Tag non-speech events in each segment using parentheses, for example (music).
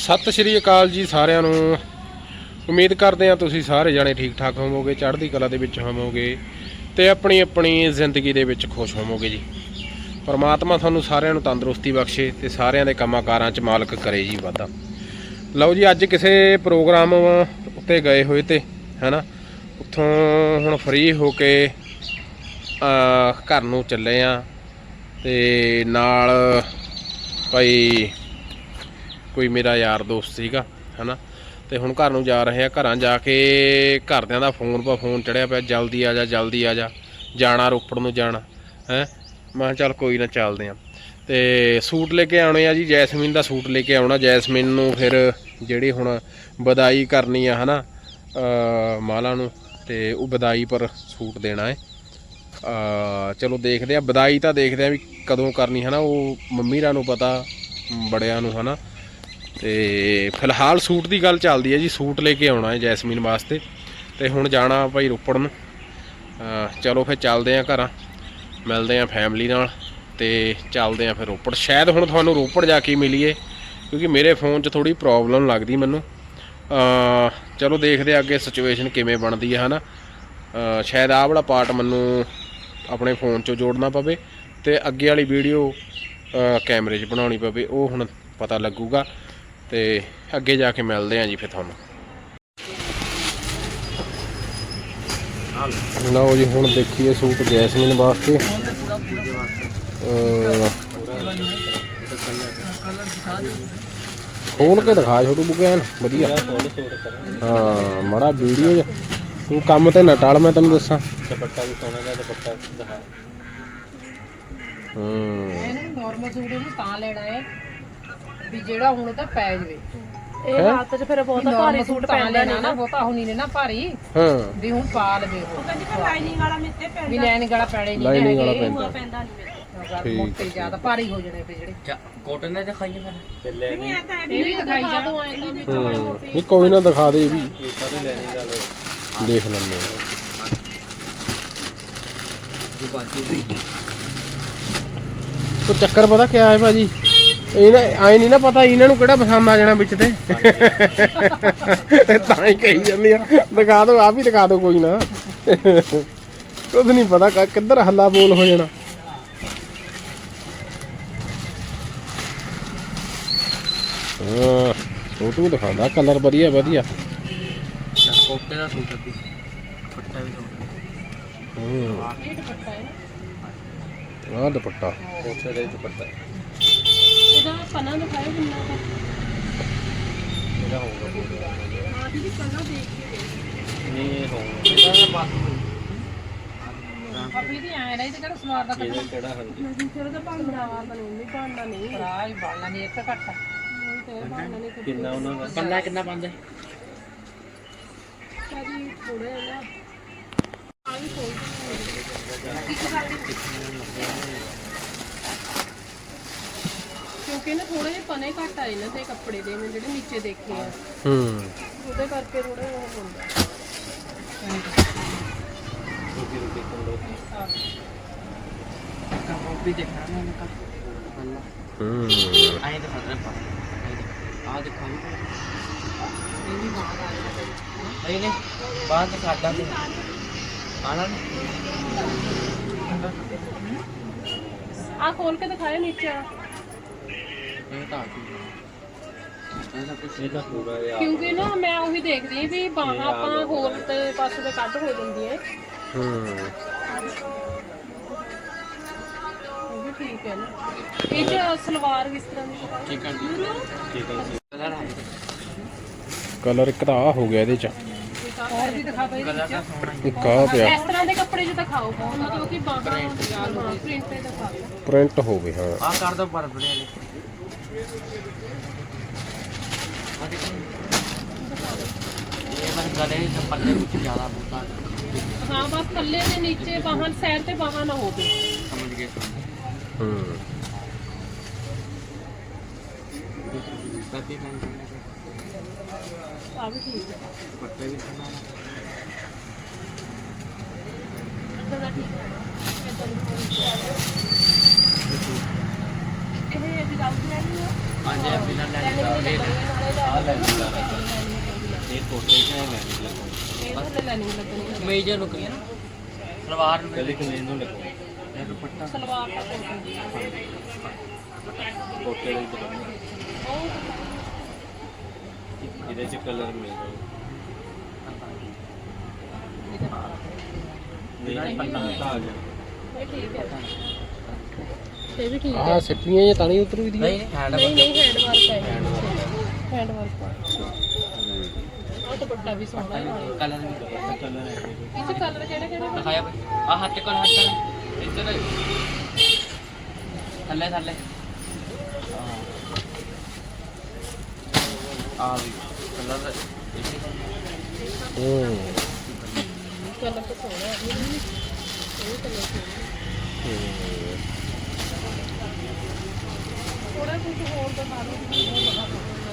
ਸਤਿ ਸ਼੍ਰੀ ਅਕਾਲ ਜੀ ਸਾਰਿਆਂ ਨੂੰ। ਉਮੀਦ ਕਰਦੇ ਹਾਂ ਤੁਸੀਂ ਸਾਰੇ ਜਾਣੇ ਠੀਕ ਠਾਕ ਹੋਵੋਗੇ, ਚੜ੍ਹਦੀ ਕਲਾ ਦੇ ਵਿੱਚ ਹੋਵੋਗੇ ਤੇ ਆਪਣੀ ਆਪਣੀ ਜ਼ਿੰਦਗੀ ਦੇ ਵਿੱਚ ਖੁਸ਼ ਹੋਵੋਗੇ ਜੀ। ਪਰਮਾਤਮਾ ਤੁਹਾਨੂੰ ਸਾਰਿਆਂ ਨੂੰ ਤੰਦਰੁਸਤੀ ਬਖਸ਼ੇ ਤੇ ਸਾਰਿਆਂ ਦੇ ਕੰਮਾਂ ਕਾਰਾਂ 'ਚ ਮਾਲਕ ਕਰੇ ਜੀ ਵਾਧਾ। ਲਓ ਜੀ, ਅੱਜ ਕਿਸੇ ਪ੍ਰੋਗਰਾਮ ਉੱਤੇ ਗਏ ਹੋਏ ਤੇ, ਹੈਨਾ? ਉੱਥੋਂ ਹੁਣ ਫ੍ਰੀ ਹੋ ਕੇ ਘਰ ਨੂੰ ਚੱਲੇ ਆ ਤੇ ਨਾਲ ਭਾਈ ਕੋਈ ਮੇਰਾ ਯਾਰ ਦੋਸਤ ਸੀਗਾ, ਹਨਾ? ਤੇ ਹੁਣ ਘਰ ਨੂੰ ਜਾ ਰਹੇ ਆ, ਘਰਾਂ ਜਾ ਕੇ ਘਰਦਿਆਂ ਦਾ ਫੋਨ ਪਾ ਫੋਨ ਚੜਿਆ ਪਿਆ, ਜਲਦੀ ਆ ਜਾ, ਜਲਦੀ ਆ ਜਾ, ਜਾਣਾ ਰੋਪੜ ਨੂੰ ਜਾਣਾ, ਹੈ? ਮੈਂ ਚੱਲ ਕੋਈ ਨਾ ਚੱਲਦੇ ਆ। ਤੇ ਸੂਟ ਲੈ ਕੇ ਆਉਣੇ ਆ ਜੀ, ਜੈਸਮੀਨ ਦਾ ਸੂਟ ਲੈ ਕੇ ਆਉਣਾ, ਜੈਸਮੀਨ ਨੂੰ ਫਿਰ ਜਿਹੜੀ ਹੁਣ ਬਦਾਈ ਕਰਨੀ ਆ, ਹਨਾ ਅ ਮਾਲਾ ਨੂੰ, ਤੇ ਉਹ ਬਦਾਈ ਪਰ ਸੂਟ ਦੇਣਾ ਹੈ ਚਲੋ ਦੇਖਦੇ ਆ ਬਦਾਈ ਤਾਂ ਦੇਖਦੇ ਆ ਵੀ ਕਦੋਂ ਕਰਨੀ, ਹਨਾ? ਉਹ ਮੰਮੀ ਰਾਂ ਨੂੰ ਪਤਾ, ਬੜਿਆਂ ਨੂੰ, ਹਨਾ? ਤੇ ਫਿਲਹਾਲ ਸੂਟ ਦੀ ਗੱਲ ਚੱਲਦੀ ਹੈ ਜੀ, ਸੂਟ ਲੈ ਕੇ ਆਉਣਾ ਹੈ ਜੈਸਮੀਨ ਵਾਸਤੇ ਤੇ ਹੁਣ ਜਾਣਾ ਭਾਈ ਰੋਪੜ ਨੂੰ ਚਲੋ ਫਿਰ ਚੱਲਦੇ ਆਂ ਘਰਾਂ, ਮਿਲਦੇ ਆਂ ਫੈਮਿਲੀ ਨਾਲ ਤੇ ਚੱਲਦੇ ਆਂ ਫਿਰ ਰੋਪੜ। ਸ਼ਾਇਦ ਹੁਣ ਤੁਹਾਨੂੰ ਰੋਪੜ ਜਾ ਕੇ ਮਿਲੀਏ, ਕਿਉਂਕਿ ਮੇਰੇ ਫੋਨ 'ਚ ਥੋੜੀ ਪ੍ਰੋਬਲਮ ਲੱਗਦੀ ਮੈਨੂੰ। ਚਲੋ ਦੇਖਦੇ ਆ ਅੱਗੇ ਸਿਚੁਏਸ਼ਨ ਕਿਵੇਂ ਬਣਦੀ ਹੈ, ਹਨਾ। ਅਹ ਸ਼ਾਇਦ ਆਹ ਵਾਲਾ ਪਾਰਟ ਮੈਨੂੰ ਆਪਣੇ ਫੋਨ 'ਚੋਂ ਜੋੜਨਾ ਪਵੇ ਤੇ ਅੱਗੇ ਵਾਲੀ ਵੀਡੀਓ ਕੈਮਰੇ 'ਚ ਬਣਾਉਣੀ ਪਵੇ, ਉਹ ਹੁਣ ਪਤਾ ਲੱਗੂਗਾ। ਤੇ ਅੱਗੇ ਜਾ ਕੇ ਮਿਲਦੇ ਆਂ ਜੀ ਫਿਰ ਤੁਹਾਨੂੰ। ਲਓ ਜੀ ਹੁਣ ਦੇਖੀਏ ਸੂਟ ਜੈਸਮੀਨ ਵਾਸਤੇ। ਖੋਲ ਕੇ ਦਿਖਾ ਛੋਟੂ ਬੁਗਿਆਨ ਵਧੀਆ। ਹਾਂ ਮੜਾ ਵੀਡੀਓ ਤੂੰ ਕੰਮ ਤੇ ਨਾ ਟਾਲ ਮੈਂ ਤੈਨੂੰ ਦੱਸਾਂ। ਦੁਪੱਟਾ ਵੀ ਸੋਨੇ ਦਾ ਦੁਪੱਟਾ ਦਿਖਾ। ਹੂੰ। ਇਹਨੂੰ ਨਾਰਮਲ ਸੂਟ ਇਹਨੂੰ ਤਾਂ ਲੈਣਾ ਹੈ। ਵੀ ਜਿਹੜਾ ਹੁਣ ਤਾਂ ਪੈ ਜਵੇ। ਇਹ ਰਾਤ 'ਚ ਫਿਰ ਬਹੁਤਾ ਭਾਰੀ ਸੂਟ ਤਾਂ ਪੈਂਦਾ ਨਹੀਂ ਨਾ ਬਹੁਤਾ ਹੁਣੀ ਨੇ ਨਾ ਭਾਰੀ। ਹਾਂ। ਵੀ ਹੁਣ ਪਾ ਲਵੇ ਉਹ। ਕਹਿੰਦੀ ਫਿਰ ਲਾਈਨਿੰਗ ਵਾਲਾ ਮਿੱਤੇ ਪੈਂਦਾ। ਵੀ ਲੈਣ ਗਲਾ ਪੈਣੇ ਨਹੀਂ ਲਾਈਨਿੰਗ ਵਾਲਾ ਪੈਂਦਾ। ਨਹੀਂ ਮੋਟੇ ਜ਼ਿਆਦਾ ਭਾਰੀ ਹੋ ਜਣੇ ਫਿਰ ਜਿਹੜੇ। ਕੋਟਨ ਦੇ ਦਿਖਾਈਏ ਫਿਰ। ਤੇ ਲੈ ਨਹੀਂ ਇਹ ਤਾਂ ਇਹ ਵੀ ਦਿਖਾਈ ਜਾ। ਦੋ ਐਂ ਵੀ ਹੂੰ। ਨਹੀਂ ਕੋਈ ਨਾ ਦਿਖਾ ਦੇ ਇਹ ਵੀ ਦੇਖ ਲੈਂਦੇ ਚੱਕਰ ਪਤਾ ਕਿਆ ਹੈ ਭਾਜੀ? ਇਹਨਾਂ ਆਏ ਨਹੀਂ ਨਾ ਪਤਾ ਇਹਨਾਂ ਨੂੰ ਕਿਹੜਾ ਪਸੰਦ ਆ ਜਾਣਾ ਵਿੱਚ ਤੇ। (laughs) ਤੇ ਹੀ ਕਹੀ ਜਾਂਦੀ ਆ ਦਿਖਾ ਦਿਓ ਆ ਵੀ ਦਿਖਾ ਦਿਓ ਕੋਈ ਨਾ। ਕੁਝ ਨਹੀਂ ਪਤਾ ਕ- ਕਿੱਧਰ ਹੱਲਾ ਬੋਲ ਹੋ ਜਾਣਾ। ਹਾਂ ਫੋਟੋ ਦਿਖਾਉਂਦਾ ਕਲਰ ਵਧੀਆ ਵਧੀਆ। ਕੋਟੇ ਦਾ ਸੂਟ ਅੱਦੀ ਦੁਪੱਟਾ ਵੀ ਹੂੰ। ਇਹ ਦੁਪੱਟਾ ਹੈ ਆਹ ਦੁਪੱਟਾ। ਕੋਟੇ ਦਾ ਹੀ ਦੁਪੱਟਾ। ਇਹਦਾ ਪਨਾ ਦਿਖਾਓ ਕਿੰਨਾ ਦਾ ਇਹਦਾ ਹੋਊਗਾ ਪੂਰਾ ਹਾਂ ਦੀਦੀ ਪਨਾ ਦੇਖ ਕੇ ਨਹੀਂ ਇਹ ਹੋਊਗਾ ਇਹਦਾ ਨਾ ਬਾਕੀ ਆਪਣੀ ਦੀ ਐ ਰਹੀ ਤੇ ਕਿਹੜਾ ਸਮਾਰ ਦਾ ਇਹਦਾ ਕਿਹੜਾ ਹਾਂਜੀ ਨਹੀਂ। ਫਿਰ ਉਹਦਾ ਭਾਂਡਾ ਬਣੂ ਨਹੀਂ ਭਾਂਡਾ ਨਹੀਂ ਫਰਾਜ ਬਾਲਣਾ ਨਹੀਂ ਇੱਕ ਘੱਟ ਤੇ ਤੇ ਕਿੰਨਾ ਉਹਨਾਂ ਦਾ? ਪੱਲਾ ਕਿੰਨਾ ਪਾਉਂਦੇ? ਕਦੀ ਥੋੜਾ ਜਿਹਾ ਆ ਵੀ ਕੋਈ ਕਿਉਂਕਿ ਨਾ ਥੋੜੇ ਜਿਹੇ ਪਨੇ ਘੱਟ ਆਏ ਨਾ ਤੇ ਕੱਪੜੇ ਦੇ ਮੈਂ ਜਿਹੜੇ ਨੀਚੇ ਦੇਖੇ ਆ। ਹੂੰ। ਉਹਦੇ ਕਰਕੇ ਥੋੜਾ ਉਹ ਹੁੰਦਾ। ਦੇਖਣਾ ਹੂੰ। ਆਏ ਦੇ ਪਾ। ਆ ਦਿਖਾਈ ਇਹ ਵੀ ਬਾਹਰ ਆ ਜਾਣਾ ਨਹੀਂ ਨਹੀਂ। ਬਾਹਰ ਦਿਖਾ ਆਣਾ ਆ ਖੋਲ ਕੇ ਦਿਖਾਇਆ ਨੀਚੇ ਵਾਲਾ। ਇਹ ਤਾਂ ਇਹਦਾ ਕੁਛ ਇਹਦਾ ਪੂਰਾ ਯਾਰ। ਕਿਉਂਕਿ ਨਾ ਮੈਂ ਉਹੀ ਦੇਖਦੀ ਹਾਂ ਵੀ ਬਾਹਾਂ ਆਪਾਂ ਹੋਲ ਤੇ ਪਾਸੇ ਤੇ ਕੱਢ ਹੋ ਜਾਂਦੀਆਂ ਹੂੰ। ਉਹ ਵੀ ਠੀਕ ਹੈ ਨਾ। ਇਹ ਚ ਸਲਵਾਰ ਕਿਸ ਤਰ੍ਹਾਂ ਦੀ ਹੈ ਠੀਕ ਹੈ ਜੀ। ਠੀਕ ਹੈ ਜੀ। ਕਲਰ ਹੈ ਕਲਰ ਇੱਕ ਤਾਂ ਆ ਹੋ ਗਿਆ ਇਹਦੇ ਚ। ਹੋਰ ਵੀ ਦਿਖਾ ਦੋ ਕਲਰ ਦਾ ਸੋਹਣਾ ਹੀ ਇੱਕ ਆ ਪਿਆ। ਇਸ ਤਰ੍ਹਾਂ ਦੇ ਕੱਪੜੇ ਚ ਦਿਖਾਓ ਮਤਲਬ ਕਿ ਬਾਹਾਂ ਹਾਂ ਪ੍ਰਿੰਟ ਤੇ ਦਿਖਾਓ ਪ੍ਰਿੰਟ ਹੋਵੇ ਹਾਂ। ਆ ਕਰ ਦੋ ਪਰ ਬੜੇ ਵਾਲੇ। ਇਹ ਬਸ ਗਲੇ ਚ ਪੱਲੇ ਵਿੱਚ ਜ਼ਿਆਦਾ ਬੋਤਾ ਹਾਂ ਬਸ ਕੱਲੇ ਦੇ ਨੀਚੇ ਬਾਹਾਂ ਸਾਈਡ ਤੇ ਬਾਹਾਂ ਨਾ ਹੋਵੇ। ਸਮਝ ਗਏ? ਹੂੰ। ਆ ਵੀ ਠੀਕ ਹੈ। ਪੱਤੇ ਵੀ ਏਦਾਂ ਦਾ ਠੀਕ ਹੈ। ਇਹ ਵੀ ਗੱਲ ਲੈਣੀ ਹੈ ਹਾਂਜੀ ਬਿਨਾਂ ਲੈਣੇ ਦਾ ਇਹ ਆ ਲੈ ਲਿਆ ਇਹ ਕੋਟੇ ਚ ਲੈ ਲਿਆ ਇਹਨੂੰ ਤੇ ਲੈਣੀ ਲੱਗਣੀ ਮੇਜਰ ਨੂੰ ਕਰੀਏ ਨਾ? ਸਲਵਾਰ ਨੂੰ ਪਹਿਲੇ ਕਮੀਜ਼ ਨੂੰ ਲੱਗੋ ਇਹ ਦੁਪੱਟਾ। ਸਲਵਾਰ ਦਾ ਕੋਟ ਕੋਟੇ ਦੇ ਦੁਪੱਟਾ। ਇਹਦੇ ਚ ਕਲਰ ਮਿਲ ਜਾਊਗਾ ਨਹੀਂ ਪੱਤਾ ਆ ਗਿਆ ਇਹ ਠੀਕ ਹੈ। ਇਹ ਵੀ ਠੀਕ ਹੈ। ਆਹ ਸਿੱਪੀਆਂ ਜਾਂ ਤਾਂ ਨਹੀਂ ਉਤਰੂ ਦੀ ਨਹੀਂ ਹੈਂਡ ਨਹੀਂ ਨਹੀਂ ਹੈਂਡ ਵਰਕ ਹੈ। ਹੈਂਡ ਵਰਕ ਉਹ ਦੁਪੱਟਾ ਵੀ ਸੋਹਣਾ ਹੈ। ਨਾਲੇ ਕਲਰ ਵੀ ਕਲਰ ਹੈ ਇਹ। ਚ ਕਲਰ ਕਿਹੜੇ ਕਿਹੜੇ ਨੇ? ਦਿਖਾਇਆ ਬਈ ਆ ਹੱਥ ਕੋਲ ਹੱਥ ਕਰ ਇੱਧਰ ਥੱਲੇ ਥੱਲੇ। ਆ ਵੀ ਕਲਰ ਹੂੰ ਕਲਰ ਤਾਂ ਸੋਹਣਾ ਹੈ ਇਹ ਵੀ ਇਹ ਕਲਰ ਸੋਹਣਾ ਥੋੜਾ ਕੁਝ ਹੋਰ ਦਿਖਾ ਦਿਓ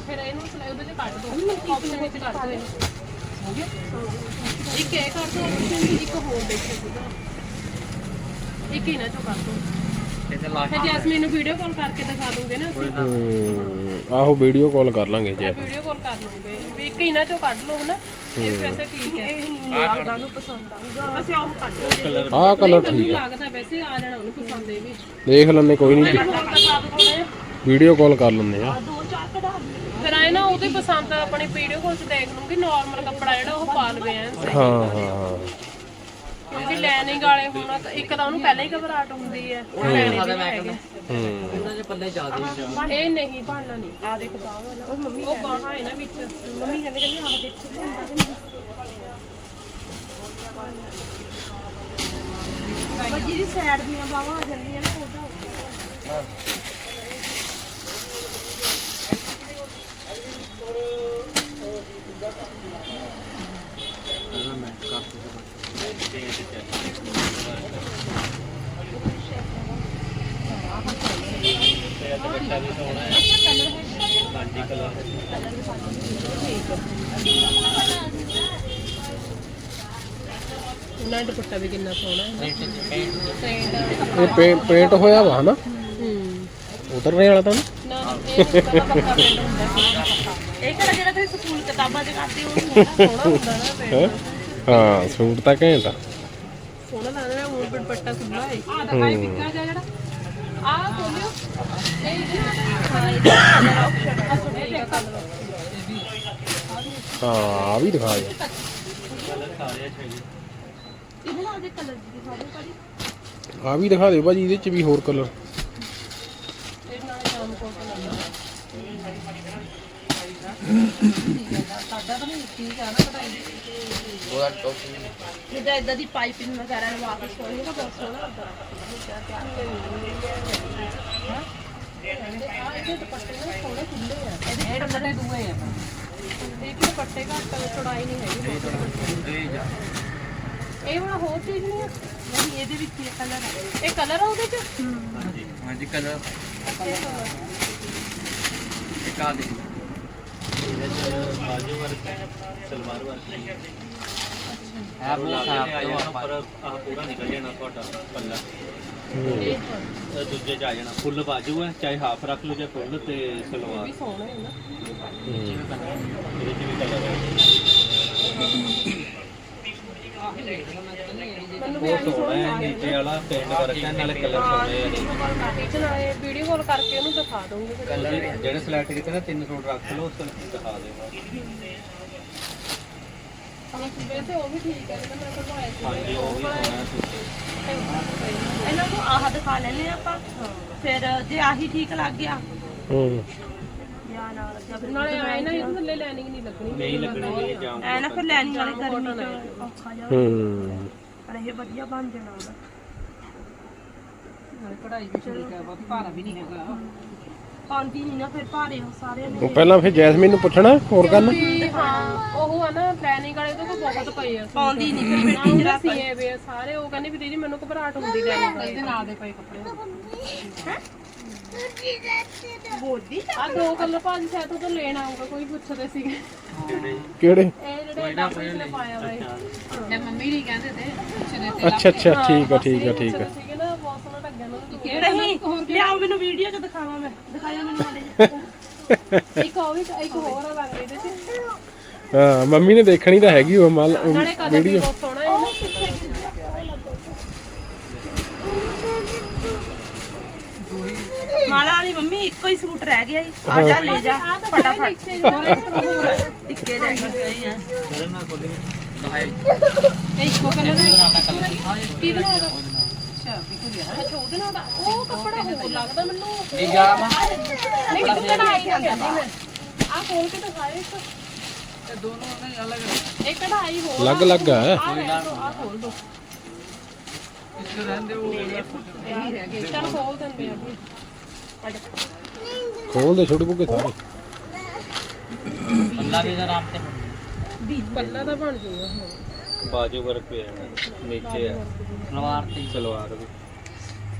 ਫਿਰ ਇਹਨੂੰ ਸਿਲਾਈ ਉਹਦੇ ਚ ਆਪਸ਼ਨ ਵਿੱਚ। ਇੱਕ ਇਹ ਕਰ ਦੀ ਇੱਕ ਹੋਰ ਦੇਖੋ। ਸੀਗਾ ਇੱਕ ਇਹਨਾਂ ਚੋਂ ਕਰ ਲਾ ਫਿਰ ਜੈਸਮੀਨ ਨੂੰ ਵੀਡੀਓ ਕਾਲ ਕਰਕੇ ਦਿਖਾ ਦੂੰਗੇ ਨਾ ਅਸੀਂ। ਹੂੰ ਆਹੋ ਵੀਡੀਓ ਕਾਲ ਕਰ ਲਾਂਗੇ ਜੇ ਵੀਡੀਓ ਕਾਲ ਕਰ ਲਵਾਂਗੇ ਵੀ ਇੱਕ ਇਹਨਾਂ ਚੋਂ ਕੱਢ ਲਓ ਹਨਾ ਇਹ ਵੈਸੇ ਠੀਕ ਹੈ। ਇਹ ਲੱਗਦਾ ਨੂੰ ਪਸੰਦ ਆਊਗਾ। ਅਸੀਂ ਉਹ ਕੱਢ ਲਵਾਂਗੇ ਆਹ ਕਲਰ ਠੀਕ ਹੈ। ਲੱਗਦਾ ਵੈਸੇ ਆ ਜਾਣਾ ਉਹਨੂੰ ਪਸੰਦ ਇਹ ਵੀ। ਦੇਖ ਲੈਂਦੇ ਕੋਈ ਨਹੀਂ। ਦਿਖਾ ਵੀਡੀਓ ਕਾਲ ਕਰ ਲੈਂਦੇ ਆ। ਫਿਰ ਆਏ ਨਾ ਉਹਦੀ ਪਸੰਦ ਆਪਣੀ ਵੀਡੀਓ ਕਾਲ 'ਚ ਦੇਖ ਲੂੰਗੀ ਨਾਰਮਲ ਕੱਪੜਾ ਜਿਹੜਾ ਉਹ ਪਾ ਲਵੇ ਐਨ ਹਾਂ ਹਾਂ। ਕਿਉਂਕਿ ਲੈਨਿੰਗ ਵਾਲੇ ਹੋਣਾ ਤਾਂ ਇੱਕ ਤਾਂ ਉਹਨੂੰ ਪਹਿਲਾਂ ਹੀ ਘਬਰਾਹਟ ਹੁੰਦੀ ਹੈ ਲੈਣੇ ਵੀ ਨਹੀਂ ਹੈਗੇ। ਹੂੰ। ਉਹਨਾਂ ਦੇ ਪੱਲੇ ਜ਼ਿਆਦਾ ਇਹ ਨਹੀਂ ਬਣਨਾ ਨਹੀਂ। ਆ ਦੇਖ ਬਾਹ ਵਾਲਾ ਉਹ ਮੰਮੀ ਉਹ ਬਾਹਾਂ ਹੈ ਨਾ ਵਿੱਚ ਮੰਮੀ ਕਹਿੰਦੇ ਕਹਿੰਦੇ ਆਹ ਦੇਖੋ ਬੱਜੀ ਦੀ ਸਾਈਡ ਦੀਆਂ ਬਾਹਾਂ ਆ ਜਾਂਦੀਆਂ ਨਾ ਉਹਦਾ ਉਹਨਾਂ ਦਾ ਦੁਪੱਟਾ ਵੀ ਕਿੰਨਾ ਸੋਹਣਾ ਹੈ। ਇਹ ਪੇ- ਪੇਂਟ ਹੋਇਆ ਵਾ ਹਨਾ? ਹੂੰ। ਉਤਰਨੇ ਵਾਲਾ ਤਾਂ ਨੀ? ਨਾ ਇਹ ਪੱਕਾ ਪੱਕਾ ਪੇਂਟ ਹੁੰਦਾ ਹੈ ਇਹ ਕਿਹੜਾ ਜਿਹੜਾ ਤੁਸੀਂ ਸਕੂਲ ਕਿਤਾਬਾਂ 'ਚ ਕਰਦੇ ਹੋ ਉਹ ਸੋਹਣਾ ਹੁੰਦਾ ਨਾ ਹੈਂ? ਹਾਂ ਸੂਟ ਤਾਂ ਘੈਂਟ ਆ। ਸੋਹਣਾ ਉਹ ਦੁਪੱਟਾ ਖੁੱਲਾ ਹੈ ਆ ਦਿਖਾਈ ਵਿੱਕਾ ਜਿਹਾ ਜਿਹੜਾ। ਆ ਖੋਲਿਓ। ਇਹ ਹਾਂ ਇਹ ਕਲਰ ਆਪਸ਼ਨ ਆ ਸੁਣੇ ਦੇਖਾ ਹਾਂ ਆ ਵੀ ਦਿਖਾ ਜਾ ਇਹਦੇ ਨਾਲ ਦੇ ਕਲਰ ਦੀ ਦਿਖਾ ਦਿਓ ਭਾਜੀ। ਆ ਵੀ ਦਿਖਾ ਦਿਓ ਭਾਜੀ ਇਹਦੇ ਚ ਵੀ ਹੋਰ ਕਲਰ ਇਹ ਨਾਲ ਜਾਮ ਕੋਟ ਲੱਗਦਾ ਸਾਡਾ ਤਾਂ ਨਹੀਂ ਠੀਕ ਆ ਨਾ ਕਢਾਈ ਉਹਦਾ ਟੋਪ ਜਿੱਦਾਂ ਇਦਾਂ ਦੀ ਪਾਈਪਿੰਗ ਵਗੈਰਾ ਲਵਾ ਕੇ ਸੋਹਣੀ ਤਾਂ ਬਹੁਤ ਸੋਹਣਾ ਲੱਗਦਾ। ਆ ਇਹਦੇ ਦੁਪੱਟੇ ਨਾ ਥੋੜੇ ਖੁੱਲੇ ਆ ਇਹਦੇ ਦੁਪੱਟੇ ਦੂਏ ਆ ਇਹ ਕਿ ਦੁਪੱਟੇ ਘੱਟ ਚੌੜਾਈ ਨਹੀਂ ਹੈਗੀ ਇਹ ਵਾਲਾ ਹੋਰ ਚੀਜ਼ ਨਹੀਂ ਆ? ਨਹੀਂ ਇਹਦੇ ਵਿੱਚ ਇਹ ਕਲਰ ਆ। ਇਹ ਕਲਰ ਆ ਉਹਦੇ ਚ? ਹਾਂਜੀ ਹਾਂਜੀ ਕਲਰ ਇੱਕ ਆ ਦੇ ਇਹਦੇ ਚ ਬਾਜੂ ਵਰਕ ਸਲਵਾਰ ਵਰਕ ਹੈ ਬਹੁਤ ਸਾਰਾ ਪਰ ਆਹ ਪੂਰਾ ਨਿਕਲ ਜਾਣਾ ਤੁਹਾਡਾ ਪੱਲਾ ਇਹ ਦੂਜੇ ਚ ਆ ਜਾਣਾ ਫੁੱਲ ਬਾਜੂ ਹੈ ਚਾਹੇ ਹਾਫ ਰੱਖ ਲਓ ਜਾਂ ਫੁੱਲ ਤੇ ਸਲਵਾਰ ਵੀ ਸੋਹਣਾ ਹੈ ਨਾ। ਇਹਦੇ ਚ ਵੀ ਕਲਰ ਹੈ ਮੈਨੂੰ ਵੀ ਬਹੁਤ ਸੋਹਣਾ ਹੈ ਨੀਚੇ ਵਾਲਾ ਪੇਂਟ ਵਰਕ ਹੈ ਨਾਲੇ ਕਲਰ ਸੋਹਣੇ ਆ ਚ ਨਾਲੇ ਵੀਡੀਓ ਕਾਲ ਕਰਕੇ ਉਹਨੂੰ ਦਿਖਾ ਦੂੰਗੀ ਫਿਰ। ਕਲਰ ਜਿਹੜੇ ਸਿਲੈਕਟ ਕੀਤੇ ਨਾ ਤਿੰਨ ਸੂਟ ਰੱਖ ਲਓ ਉਸ ਤੋਂ ਦਿਖਾ ਦੇਗਾ ਵੈਸੇ ਉਹ ਵੀ ਠੀਕ ਹੈ ਜਿਹੜਾ ਮੈਂ ਕਰਵਾਇਆ ਸੀ। ਹਾਂਜੀ ਉਹ ਵੀ ਸੋਹਣਾ ਸੂਟ ਇਹਨਾਂ ਨੂੰ ਆਹ ਦਿਖਾ ਲੈਨੇ ਆ ਆਪਾਂ। ਫਿਰ ਜੇ ਆਹੀ ਠੀਕ ਲੱਗ ਗਿਆ। ਹੂੰ। ਜਾਂ ਨਾ ਲੱਗਿਆ ਫਿਰ ਨਾਲੇ ਆਏ ਨਾ ਇਹਦੇ ਥੱਲੇ ਲੈਨਿੰਗ ਨਹੀਂ ਲੱਗਣੀ। ਨਹੀਂ ਲੱਗਣੀ ਇਹ ਜਾਮ ਐ ਨਾ ਫਿਰ ਲੈਣੀ ਵਾਲੇ ਗਰਮੀ ਚ ਔਖਾ ਜਾ ਹੂੰ। ਪਰ ਇਹ ਵਧੀਆ ਬਣ ਜਾਣਾ ਉਹਦਾ। ਨਾਲੇ ਕਢਾਈ ਵੀ ਠੀਕ ਹੈ ਬਹੁਤ ਭਾਰਾ ਵੀ ਨਹੀਂ ਹੈਗਾ। ਪਾਉਂਦੀ ਨਹੀਂ ਨਾ ਫਿਰ ਭਾਰੇ ਉਹ ਸਾਰਿਆਂ ਨੇ। ਉਹ ਪਹਿਲਾਂ ਫਿਰ ਜੈਸਮੀਨ ਨੂੰ ਪੁੱਛਣਾ ਹੋਰ ਵੀ ਹਾਂ ਉਹ ਆ ਨਾ ਪਲੈਨਿੰਗ ਵਾਲੇ ਤੋਂ ਬਹੁਤ ਪਏ ਆ। ਪਾਉਂਦੀ ਨਹੀਂ ਫਿਰ ਨਾ ਉਹਦਾ ਸੀਏ ਵੇ ਸਾਰੇ ਉਹ ਕਹਿੰਦੇ ਵੀ ਦੀਦੀ ਮੈਨੂੰ ਘਬਰਾਹਟ ਹੁੰਦੀ ਲੈਣੀ ਵਾਲੇ ਦੇ ਨਾਲ ਦੇ ਪਏ ਕੱਪੜੇ। ਬੋਲਦੀ ਆ ਦੋ ਕਲਰ ਭਾਜੀ ਸ਼ਾਇਦ ਉਹ ਤੋਂ ਲੈਣ ਆਊਗਾ ਕੋਈ ਪੁੱਛਦੇ ਸੀਗੇ। ਕਿਹੜੇ? ਇਹ ਜਿਹੜੇ ਕਾਪੀ ਪਾਇਆ ਵਾ ਇਹ ਮੈਂ ਮੰਮੀ ਨਹੀਂ ਕਹਿੰਦੇ ਤੇ ਪੁੱਛਦੇ ਅੱਛਾ ਅੱਛਾ ਠੀਕ ਆ ਠੀਕ ਆ ਠੀਕ ਆ। ਸੀਗੇ ਨਾ ਨਹੀਂ ਲਿਆਓ ਮੈਨੂੰ ਵੀਡੀਓ ਚ ਦਿਖਾਵਾਂ ਮੈਂ। ਦਿਖਾਇਆ ਮੈਨੂੰ ਮਾੜੇ ਇੱਕ ਉਹ ਵੀ ਇੱਕ ਹੋਰ ਆ ਰੰਗ ਇਹਦੇ ਚ। ਹਾਂ ਮੰਮੀ ਨੇ ਦੇਖਣੀ ਤਾਂ ਹੈਗੀ ਉਹ ਮਲ ਨਾਲੇ ਕਲਰ ਵੀ ਵੀਡੀਓ ਬਹੁਤ ਸੋਹਣਾ ਹੈ ਮੰਮੀ ਇੱਕੋ ਹੀ ਸੂਟ ਰਹਿ ਗਿਆ ਜੀ। ਆ ਜਾ ਲੈ ਜਾ ਫਟਾਫਟ। ਟਿੱਕੇ ਰਹਿ ਗਏ ਆ। ਇਹ ਇੱਕੋ ਕਲਰ ਕੀ ਬਣਾ ਦਾ ਅੱਛਾ ਅੱਛਾ ਉਹਦੇ ਨਾਲ ਦਾ ਉਹ ਕੱਪੜਾ ਹੋਰ ਲੱਗਦਾ ਮੈਨੂੰ। ਇਹ ਜਾ ਵਾ ਨਹੀਂ ਤੂੰ ਕਢਾਈ ਨਾ ਕਹਿੰਦੀ ਮੈਂ ਆ ਖੋਲ ਕੇ ਦਿਖਾਏ ਇੱਕ। ਇਹ ਦੋਨੋਂ ਨਹੀਂ ਅਲੱਗ ਇਹ ਕਢਾਈ ਹੋਰ ਅਲੱਗ ਅਲੱਗ ਆ। ਆ ਆ ਖੋਲ ਦੋ। ਇਸ ਰਹਿੰਦੇ ਉਹ ਚਲ ਖੋਲ ਦਿੰਦੇ ਆ। ਵੀ ਖੋਲ ਦੇ ਛੋਟੇ ਬੁੱਗੇ ਸਾਰੇ। ਅੱਲਾ ਵੀ ਆਰਾਮ ਤੇ ਪੱਲਾ ਤਾਂ ਬਣ ਜੂਗਾ ਹੁਣ। ਬਾਜੂ ਵਰਕ ਹੈ ਨੀਚੇ ਹੈ ਸਲਵਾਰ ਤੇ ਸਲਵਾਰ ਵੀ।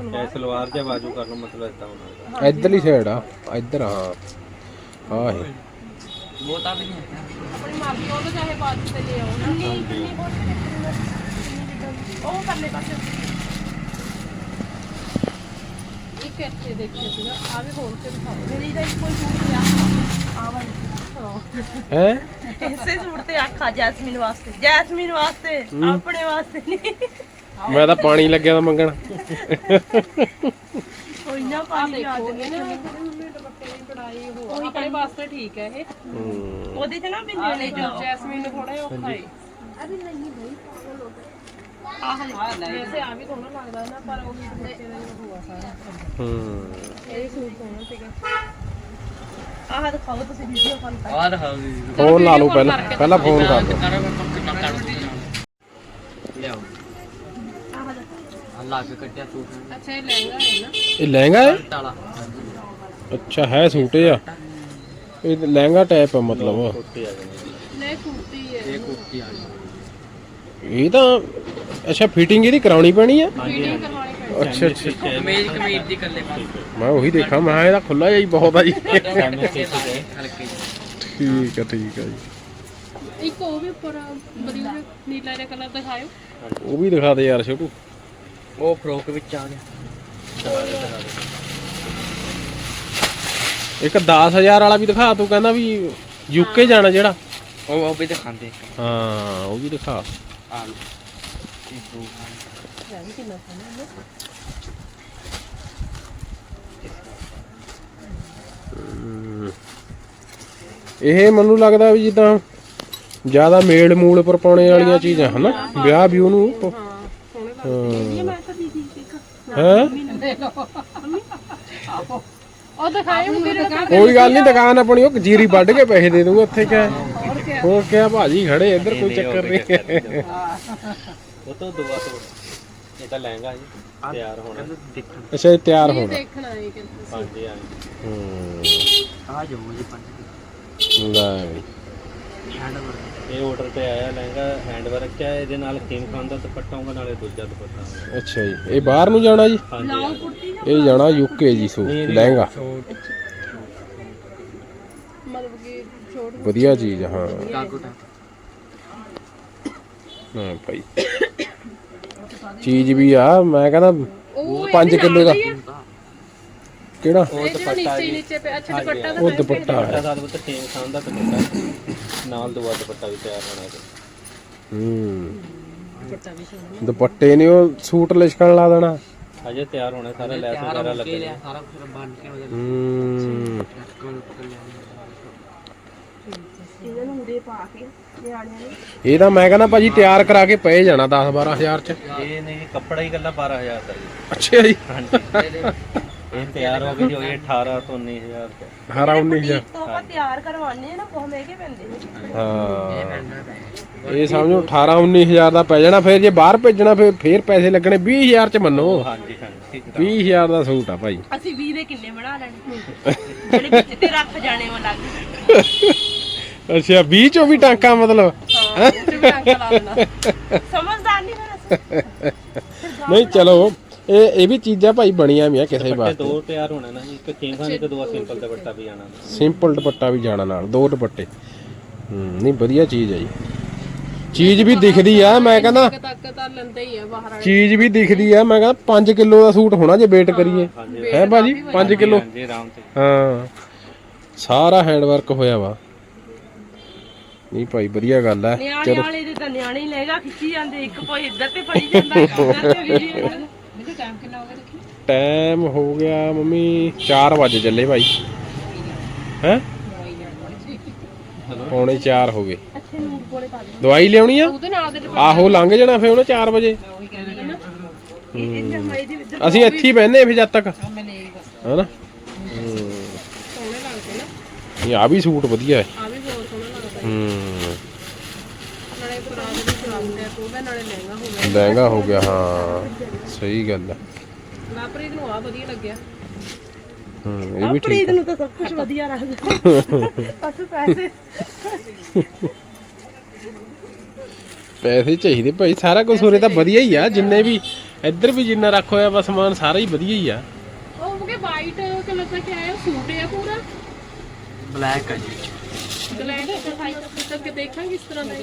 ਚਾਹੇ ਸਲਵਾਰ ਜਾਂ ਬਾਜੂ ਕਰ ਲਓ ਮਤਲਬ ਇਦਾਂ ਹੋਣਾ। ਇੱਧਰਲੀ ਸਾਈਡ ਆ ਇੱਧਰ ਹਾਂ ਆ। ਹੈ ਉਹ ਤਾਂ ਵੀ ਨਹੀਂ ਹੈ। ਆਪਣੀ ਮਰਜ਼ੀ ਉਹ ਤਾਂ ਚਾਹੇ ਬਾਅਦ ਤੇ ਲੈ ਆਉਣਾ ਉਹ ਕਰਨੇ ਪਾਸੇ। ਇੱਕ ਇੱਥੇ ਦੇਖਿਆ ਸੀਗਾ। ਆ ਵੀ ਖੋਲ ਕੇ ਦਿਖਾਓ ਮੇਰੀ ਦਾ ਇੱਕੋ ਹੀ ਸੂਟ ਪਿਆ ਆ ਵਾਲੀ। ਹੈ? ਇਸੇ ਸੂਟ ਤੇ ਅੱਖ ਆ ਜੈਸਮੀਨ ਵਾਸਤੇ। ਜੈਸਮੀਨ ਵਾਸਤੇ ਆਪਣੇ ਵਾਸਤੇ ਨਹੀਂ। ਮੈਂ ਤਾਂ ਪਾਣੀ ਲੱਗਿਆ ਤਾਂ ਮੰਗਣ। ਕੋਈ ਨਾ ਆ ਪਾਣੀ ਆ ਇਹ ਨਾ ਹੋ ਆਪਣੇ ਵਾਸਤੇ ਠੀਕ ਹੈ ਇਹ। ਉਹਦੇ ਚ ਨਾ ਬਿੰਦੇ ਨੇ ਜੈਸਮੀਨ ਨੂੰ ਥੋੜਾ ਔਖਾ ਹੈ ਵੈਸੇ ਆ ਵੀ ਸੋਹਣਾ ਲੱਗਦਾ ਨਾ ਪਰ ਉਹ ਦੁਪੱਟੇ ਦਾ ਹੀ ਹੋਆ ਸਾਰਾ। ਹੂੰ। ਇਹ ਸੂਟ ਸੋਹਣਾ ਸੀਗਾ। ਆਹ ਦਿਖਾਓ ਤੁਸੀਂ ਵੀਡੀਓ ਕਾਲ ਕਰ ਆਹ ਦਿਖਾਓ ਜੀ ਫੋਨ ਲਾ ਲਓ ਪਹਿਲਾਂ ਪਹਿਲਾਂ ਫੋਨ ਕਰ ਦਿਓ। ਲਿਆਓ। ਅੱਲਾ ਕੇ ਕੱਟਿਆ ਸੂਟ। ਅੱਛਾ ਇਹ ਲਹਿੰਗਾ ਹੈ ਨਾ? ਇਹ ਲਹਿੰਗਾ ਹੈ? ਤਾਲਾ ਅੱਛਾ ਹੈ ਸੂਟ ਆ। ਇਹ ਤਾਂ ਲਹਿੰਗਾ ਟਾਈਪ ਆ ਮਤਲਬ। ਨਹੀਂ ਕੁੜਤੀ ਹੈ। ਇਹ ਕੁੱਤੀ ਆ ਇਹ ਤਾਂ ਅੱਛਾ ਫਿਟਿੰਗ ਇਹਦੀ ਕਰਾਉਣੀ ਪੈਣੀ ਆ? ਫੀਟਿੰਗ ਕਰਵਾਉਣੀ ਪੈਣੀ। ਅੱਛਾ ਅੱਛਾ। ਕਮੀਜ਼ ਕਮੀਜ਼ ਦੀ ਕੱਲੇ ਪਾਸ ਮੈਂ ਉਹੀ ਦੇਖਾਂ ਮੈਂ ਕਿਹਾ ਇਹਦਾ ਖੁੱਲਾ ਜਿਹਾ ਹੀ ਬਹੁਤ ਆ ਜੀ। ਠੀਕ ਆ ਠੀਕ ਆ ਜੀ। ਇੱਕ ਉਹ ਵੀ ਉੱਪਰ ਬਰੀਕ ਨੀਲਾ ਜਿਹਾ ਕਲਰ ਦਿਖਾਇਓ। ਉਹ ਵੀ ਦਿਖਾ ਦੇ ਯਾਰ ਛੋਟੂ। ਉਹ ਫਰੋਕ ਵਿੱਚ ਆ ਗਿਆ। ਇੱਕ 10000 ਵਾਲਾ ਵੀ ਦਿਖਾ ਤੂੰ ਕਹਿੰਦਾ ਵੀ ਯੂਕੇ ਜਾਣਾ ਜਿਹੜਾ। ਉਹ ਉਹ ਵੀ ਦਿਖਾਉਂਦੇ। ਹਾਂ ਉਹ ਵੀ ਦਿਖਾ। ਆ ਲਓ ਇਹ ਮੈਨੂੰ ਲੱਗਦਾ ਵੀ ਜਿੱਦਾਂ ਜ਼ਿਆਦਾ ਮੇਲ ਮੂਲ ਪਰ ਪਾਉਣੇ ਵਾਲੀਆਂ ਚੀਜ਼ਾਂ ਹਨਾ? ਵਿਆਹ ਵੀ ਉਹਨੂੰ ਹਾਂ। ਸੋਹਣੇ ਮੈਂ ਤਾਂ ਦੀਦੀ ਦੇਖ ਹੈ? ਉਹ ਦਿਖਾਇਓ ਮੇਰੇ ਕੋਈ ਗੱਲ ਨਹੀਂ ਦੁਕਾਨ ਆਪਣੀ ਉਹ ਜੀਰੀ ਵੱਢ ਕੇ ਪੈਸੇ ਦੇ ਦੂੰਗਾ ਉੱਥੇ ਕਿਆ? ਹੈ? ਹੋਰ ਕਿਆ ਭਾਜੀ ਖੜੇ ਇੱਧਰ ਕੋਈ ਚੱਕਰ ਨਹੀਂ। ਉਹ ਤੋਂ ਦੁਆ ਤੋਂ ਇਹ ਤਾਂ ਲਹਿੰਗਾ ਜੀ ਤਿਆਰ ਹੋਣਾ। ਦੇਖਣ। ਅੱਛਾ ਇਹ ਤਿਆਰ ਹੋਣਾ। ਦੇਖਣਾ ਹੈ ਕਿ ਹਾਂਜੀ ਹਾਂਜੀ। ਹੂੰ। ਆ ਜਾਓ ਜੀ ਪੰਜ ਲੈ। ਵੀ ਹੈਂਡ ਵਰਕ ਇਹ ਆਰਡਰ ਤੇ ਆਇਆ ਲਹਿੰਗਾ ਹੈਂਡ ਵਰਕ ਹੈ ਇਹਦੇ ਨਾਲ ਖੀਮ ਖਾਨ ਦਾ ਦੁਪੱਟਾ ਹੋਊਗਾ ਨਾਲੇ ਦੂਜਾ ਦੁਪੱਟਾ ਹੋਊਗਾ। ਅੱਛਾ ਜੀ। ਇਹ ਬਾਹਰ ਨੂੰ ਜਾਣਾ ਜੀ? ਹਾਂਜੀ। ਇਹ ਜਾਣਾ ਯੂਕੇ ਜੀ ਸੂ ਲਹਿੰਗਾ। ਮਤਲਬ ਕਿ ਛੋਟ ਵਧੀਆ ਚੀਜ਼ ਆ, ਹਾਂ। ਕਾਗੂ ਹਾਂ ਭਾਈ। ਚੀਜ਼ ਵੀ ਆ ਮੈਂ ਕਹਿੰਦਾ ਉਹ 5 ਕਿਲੋ ਦਾ। ਕਿਹੜਾ? ਉਹ ਦੁਪੱਟਾ ਨੀਚੇ ਜੀ। ਨੀਚੇ ਪਿਆ ਅੱਛਾ ਦੁਪੱਟਾ ਉਹ ਦੁਪੱਟਾ ਦੁਪੱਟਾ ਹੈ। ਦਾ ਦੁਪੱਟਾ ਖੀਮ ਖਾਨ ਦਾ ਦੁਪੱਟਾ ਨਾਲ ਦੁਆ ਦੁਪੱਟਾ ਵੀ ਤਿਆਰ ਹੋਣਾ ਇਹਦੇ। ਹੂੰ। ਦੁਪੱਟੇ ਨੇ ਉਹ ਸੂਟ ਲਿਸ਼ਕਣ ਲਾ ਦੇਣਾ। ਅਜੇ ਤਿਆਰ ਹੋਣਾ ਸਾਰਾ ਲੈਸ ਵਗੈਰਾ ਹੋ ਲੱਗਣੇ ਸਾਰਾ ਕੁਝ ਬਣ ਕੇ ਉਹਦੇ ਹੂੰ। ਇਹਨਾਂ ਨੂੰ ਉਰੇ ਪਾ ਕੇ ਨਿਆਣਿਆਂ ਨੂੰ। ਇਹ ਤਾਂ ਮੈਂ ਕਹਿੰਦਾ ਭਾਜੀ ਤਿਆਰ ਕਰਾ ਕੇ ਪਏ ਜਾਣਾ 10 12000 ਚ। ਇਹ ਨਹੀਂ ਕੱਪੜਾ ਹੀ ਗੱਲਾ 12000 ਦਾ ਜੀ। ਅੱਛਾ ਜੀ। ਹਾਂਜੀ। ਇਹ ਤਿਆਰ ਹੋ ਕੇ ਜੋ ਇਹ 18 ਤੋਂ 19000 ਦਾ। ਹਾਰਾ 19000 ਤੋਂ ਆਪਾਂ ਤਿਆਰ ਕਰਵਾਉਂਦੇ ਆ ਨਾ ਬਹੁਤ ਮਹਿੰਗੇ ਪੈਂਦੇ ਨੇ। ਹਾਂ। ਇਹ ਸਮਝੋ 18 19000 ਦਾ ਪੈ ਜਾਣਾ ਫਿਰ ਜੇ ਬਾਹਰ ਭੇਜਣਾ ਫਿਰ ਫੇਰ ਪੈਸੇ ਲੱਗਣੇ 20000 ਚ ਮੰਨੋ। ਹਾਂਜੀ ਹਾਂਜੀ 20000 ਦਾ ਸੂਟ ਆ ਭਾਈ। ਅਸੀਂ 20 ਦੇ ਕਿੰਨੇ ਬਣਾ ਲੈਣੇ? ਜਿਹੜੇ ਵਿੱਚ ਤੇ ਰੱਖ ਜਾਣੇ ਉਹ ਲੱਗ ਅੱਛਾ 20 ਚੋਂ ਵੀ ਟਾਂਕਾ ਮਤਲਬ? ਹਾਂ ਉਹ ਤੇ ਵੀ ਟਾਂਕਾ ਲਾ ਦੇਣਾ ਸਮਝਦਾਰ ਨਹੀਂ ਫਿਰ ਅਸੀਂ ਨਹੀਂ ਚਲੋ ਇਹ ਇਹ ਵੀ ਚੀਜ਼ਾਂ ਭਾਈ ਬਣੀਆਂ ਵੀ ਆ ਕਿਸੇ ਵਾਸਤੇ। ਦੋ ਤਿਆਰ ਹੋਣੇ ਨਾ ਇੱਕ ਖੀਮ ਖਾਨ ਤੇ ਦੋ ਸਿੰਪਲ ਦੁਪੱਟਾ ਵੀ ਆਣਾ ਸਿੰਪਲ ਦੁਪੱਟਾ ਵੀ ਜਾਣਾ ਨਾਲ ਦੋ ਦੁਪੱਟੇ। ਹੂੰ ਨਹੀਂ ਵਧੀਆ ਚੀਜ਼ ਹੈ ਜੀ। ਚੀਜ਼ ਵੀ ਦਿਖਦੀ ਆ ਮੈਂ ਕਹਿੰਦਾ ਚੀਜ਼ ਵੀ ਦਿਖਦੀ ਆ ਮੈਂ ਕਹਿੰਦਾ 5 ਕਿਲੋ ਦਾ ਸੂਟ ਹੋਣਾ ਜੇ ਵੇਟ ਕਰੀਏ। ਹੈ ਬਾਜੀ 5 ਕਿਲੋ? ਹਾਂ। ਸਾਰਾ ਹੈਂਡ ਵਰਕ ਹੋਇਆ ਵਾ। ਨਹੀਂ ਭਾਈ ਵਧੀਆ ਗੱਲ ਹੈ। ਨਿਆਣੇ ਵਾਲੇ ਦੇ ਤਾਂ ਨਿਆਣੇ ਹੀ ਲੈਗਾ ਖਿੱਚੀ ਜਾਂਦੇ ਇੱਕ ਕੋਈ ਇੱਧਰ ਤੇ ਫੜੀ ਜਾਂਦਾ ਇੱਕ ਉੱਧਰ ਤੇ ਵੀ ਮੈਨੂੰ ਟਾਈਮ ਕਿੰਨਾ ਹੋ ਗਿਆ ਦੇਖੀ? ਟਾਈਮ ਹੋ ਗਿਆ ਮੰਮੀ 4 ਵਜੇ ਚੱਲੇ ਭਾਈ। ਹੈ? ਪੌਣੇ 4 ਹੋ ਗਏ। ਦਵਾਈ ਲਿਆਉਣੀ ਆ? ਉਹਦੇ ਨਾਲ ਦੇ ਆਹੋ ਲੰਘ ਜਾਣਾ ਫੇ ਉਹਨੇ 4 ਵਜੇ। ਅਸੀਂ ਇੱਥੇ ਹੀ ਬਹਿੰਦੇ ਫਿਰ ਜਦ ਤੱਕ। ਹਨਾ? ਸੋਹਣੇ ਲੱਗਦੇ ਨਾ। ਇਹ ਆ ਵੀ ਸੂਟ ਵਧੀਆ ਹੈ ਆ ਵੀ ਬਹੁਤ ਸੋਹਣਾ ਲੱਗਦਾ ਹੂੰ। ਨਾਲੇ ਪੁਰਾਣੇ ਦੀ ਚਲਾਉਂਦੇ ਆ ਉਹਦਾ ਨਾਲੇ ਲਹਿੰਗਾ ਹੋ ਗਿਆ ਲਹਿੰਗਾ ਹੋ। ਗਿਆ ਹਾਂ ਸਹੀ ਗੱਲ ਹੈ ਲਾਪਰੀਤ ਨੂੰ ਆ ਵਧੀਆ ਲੱਗਿਆ। ਹੂੰ ਇਹ ਵੀ ਠੀਕ ਪ੍ਰੀਤ ਨੂੰ ਤਾਂ ਸਭ ਕੁਝ ਵਧੀਆ ਲੱਗਦਾ। ਬਸ ਪੈਸੇ। ਪੈਸੇ ਚਾਹੀਦੇ ਭਾਈ ਸਾਰਾ ਕੁਝ ਉਰੇ ਤਾਂ ਵਧੀਆ ਹੀ ਆ। ਜਿੰਨੇ ਵੀ ਇੱਧਰ ਵੀ ਜਿੰਨਾ ਰੱਖ ਹੋਇਆ ਵਾ ਸਮਾਨ ਸਾਰਾ ਹੀ ਵਧੀਆ ਹੀ ਆ। ਉਹ ਕਿ ਵਾਈਟ ਕਲਰ ਦਾ ਕਿਆ ਹੈ? ਸੂਟ ਹੈ ਪੂਰਾ? ਬਲੈਕ ਹੈ ਜੀ। ਬਲੈਕ ਦਿਖਾਈ ਤੱਕ ਦੇਖਾਂਗੇ ਇਸ ਤਰ੍ਹਾਂ ਦਾ।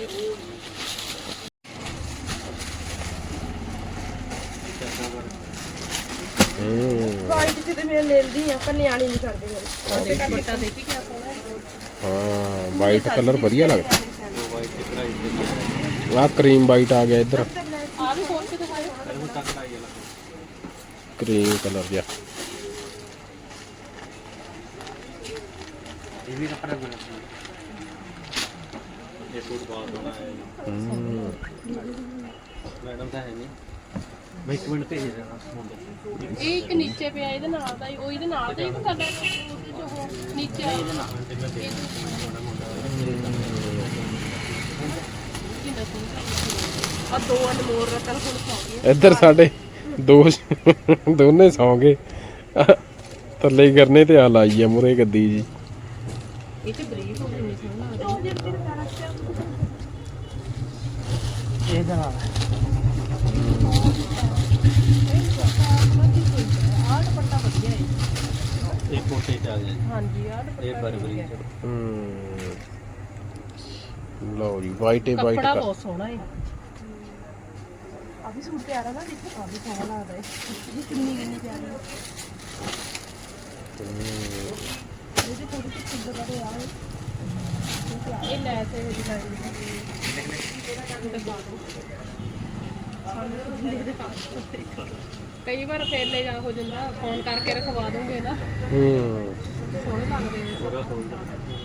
ਹੂੰ। ਵਾਈਟ ਚ ਤੇ ਮੈਂ ਲੈਂਦੀ ਆ ਪਰ ਨਿਆਣੇ ਨਹੀਂ ਕਰਦੇ ਮੇਰੇ। ਦੁਪੱਟਾ ਦੇਖੀ ਕਿਆ ਸੋਹਣਾ ਹੈ ਹਾਂ ਵਾਈਟ ਕਲਰ ਵਧੀਆ ਲੱਗਦਾ। ਆਹ ਕਰੀਮ ਵਾਈਟ ਆ ਗਿਆ ਇੱਧਰ। ਆ ਵੀ ਕਰੀਮ ਕਲਰ ਜਿਹਾ। ਇਹ ਵੀ ਕੱਪੜਾ ਬਣਾ ਇਹ ਸੂਟ ਬਹੁਤ ਸੋਹਣਾ ਹੈ। ਹੂੰ। ਮੈਡਮ ਤਾਂ ਹੈ ਨਹੀਂ। ਮੈਂ ਇੱਕ ਮਿੰਟ ਭੇਜ ਦੇਣਾ ਮੁੰਡੇ ਇਹ ਇੱਕ ਨੀਚੇ ਪਿਆ ਇਹਦੇ ਨਾਲ ਦਾ ਹੀ ਉਹ ਇਹਦੇ ਨਾਲ ਦਾ ਹੀ ਕਲਰ ਉਹਦੇ ਚ ਉਹ ਨੀਚੇ ਇਹਦੇ ਨਾਲ ਆ ਦੋ ਅਨਮੋਲ ਰਤਨ ਹੁਣ ਸੌ ਗਏ ਇੱਧਰ ਸਾਡੇ ਦੋ ਦੋਨੇ ਸੌਂ ਗਏ ਥੱਲੇ ਹੀ ਕਰਨੇ ਤੇ ਆ ਲਾਈ ਆ ਮੁਰੇ ਗੱਦੀ ਜੀ। ਇਹ ਤੇ ਬਰੀਕ ਹੋ ਗਈ ਨਹੀਂ ਸੋਹਣਾ ਲੱਗਦਾ ਇਹਦਾ ਨਾਲ। ਇਹ ਕੋਟੇ ਚ ਆ ਗਿਆ। ਹਾਂਜੀ ਆਹ ਇਹ ਬਰਬਰੀ ਚ। ਹੂੰ। ਲਓ ਜੀ ਵਾਈਟ ਹੀ ਵਾਈਟ ਕੱਪੜਾ ਬਹੁਤ ਸੋਹਣਾ ਹੈ ਆ ਵੀ ਸੂਟ ਪਿਆਰਾ ਨਾ ਦੇਖੋ ਆ ਵੀ ਸੋਹਣਾ ਲੱਗਦਾ ਹੈ ਇਹ ਕਿੰਨੀ ਕਿੰਨੀ ਪਿਆਰੀ ਹੈ। ਇਹਦੇ ਥੋੜੀ ਜਿਹੀ ਸੁੰਦਰ ਬੜੇ ਆ ਇਹ ਲੈ ਤੇ ਡਿਜ਼ਾਈਨ ਕਈ ਵਾਰ ਫੇਰ ਲੈ ਜਾ ਹੋ ਜਾਂਦਾ ਫੋਨ ਕਰਕੇ ਰਖਵਾ ਦੂੰਗੇ ਨਾ। ਹੂੰ। ਸੋਹਣੇ ਲੱਗਦੇ ਨੇ